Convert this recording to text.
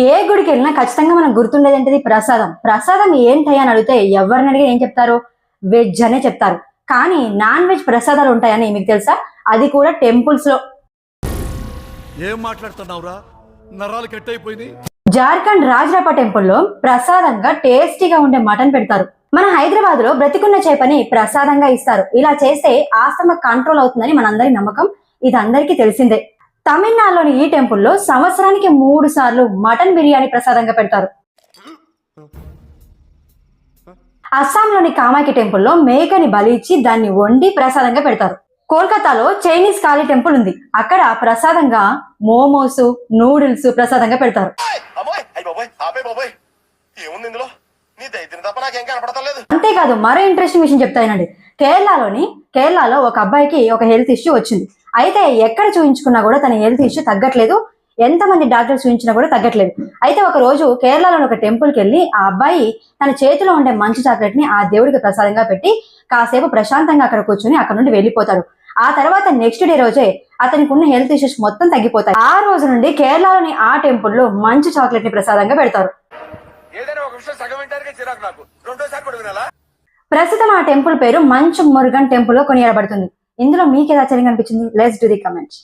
ఏ గుడికి వెళ్ళినా ఖచ్చితంగా మనం గుర్తుండేది ఏంటిది? ప్రసాదం. ప్రసాదం ఏంటి అని అడిగితే ఎవరిని అడిగి ఏం చెప్తారు? వెజ్ అనే చెప్తారు. కానీ నాన్ వెజ్ ప్రసాదాలు ఉంటాయని మీకు తెలుసా? అది కూడా టెంపుల్స్లో. ఏం మాట్లాడుతున్నావురా? నరాలు జార్ఖండ్ రాజరాప టెంపుల్లో ప్రసాదంగా టేస్టీగా ఉండే మటన్ పెడతారు. మన హైదరాబాద్లో బ్రతికున్న చేపని ప్రసాదంగా ఇస్తారు. ఇలా చేస్తే ఆస్తమ కంట్రోల్ అవుతుందని మనందరి నమ్మకం. ఇది అందరికీ తెలిసిందే. తమిళనాడులోని ఈ టెంపుల్లో సంవత్సరానికి మూడు సార్లు మటన్ బిర్యానీ ప్రసాదంగా పెడతారు. అస్సాంలోని కామాకి టెంపుల్లో మేకని బలి ఇచ్చి దాన్ని వండి ప్రసాదంగా పెడతారు. కోల్కతాలో చైనీస్ ఖాళీ టెంపుల్ ఉంది. అక్కడ ప్రసాదంగా మోమోస్ నూడిల్స్ ప్రసాదంగా పెడతారు. అంతేకాదు మరో ఇంట్రెస్టింగ్ విషయం చెప్తానండి కేరళలోని కేరళలో ఒక అబ్బాయికి ఒక హెల్త్ ఇష్యూ వచ్చింది. అయితే ఎక్కడ చూపించుకున్నా కూడా తన హెల్త్ ఇష్యూ తగ్గట్లేదు. ఎంతమంది డాక్టర్స్ చూపించినా కూడా తగ్గట్లేదు. అయితే ఒక రోజు కేరళలోని ఒక టెంపుల్కి వెళ్ళి ఆ అబ్బాయి తన చేతిలో ఉండే మంచి చాక్లెట్ని ఆ దేవుడికి ప్రసాదంగా పెట్టి కాసేపు ప్రశాంతంగా అక్కడ కూర్చుని అక్కడ నుండి వెళ్ళిపోతాడు ఆ తర్వాత నెక్స్ట్ డే రోజే అతనికి ఉన్న హెల్త్ ఇష్యూస్ మొత్తం తగ్గిపోతాయి. ఆ రోజు నుండి కేరళలోని ఆ టెంపుల్లో మంచి చాక్లెట్ని ప్రసాదంగా పెడతారు. ప్రస్తుతం ఆ టెంపుల్ పేరు మంచు మురుగన్ టెంపుల్లో కొనియాడబడుతుంది. ఇందులో మీకు ఏది ఆశ్చర్యంగా అనిపించింది లెస్ డూ ది కమెంట్స్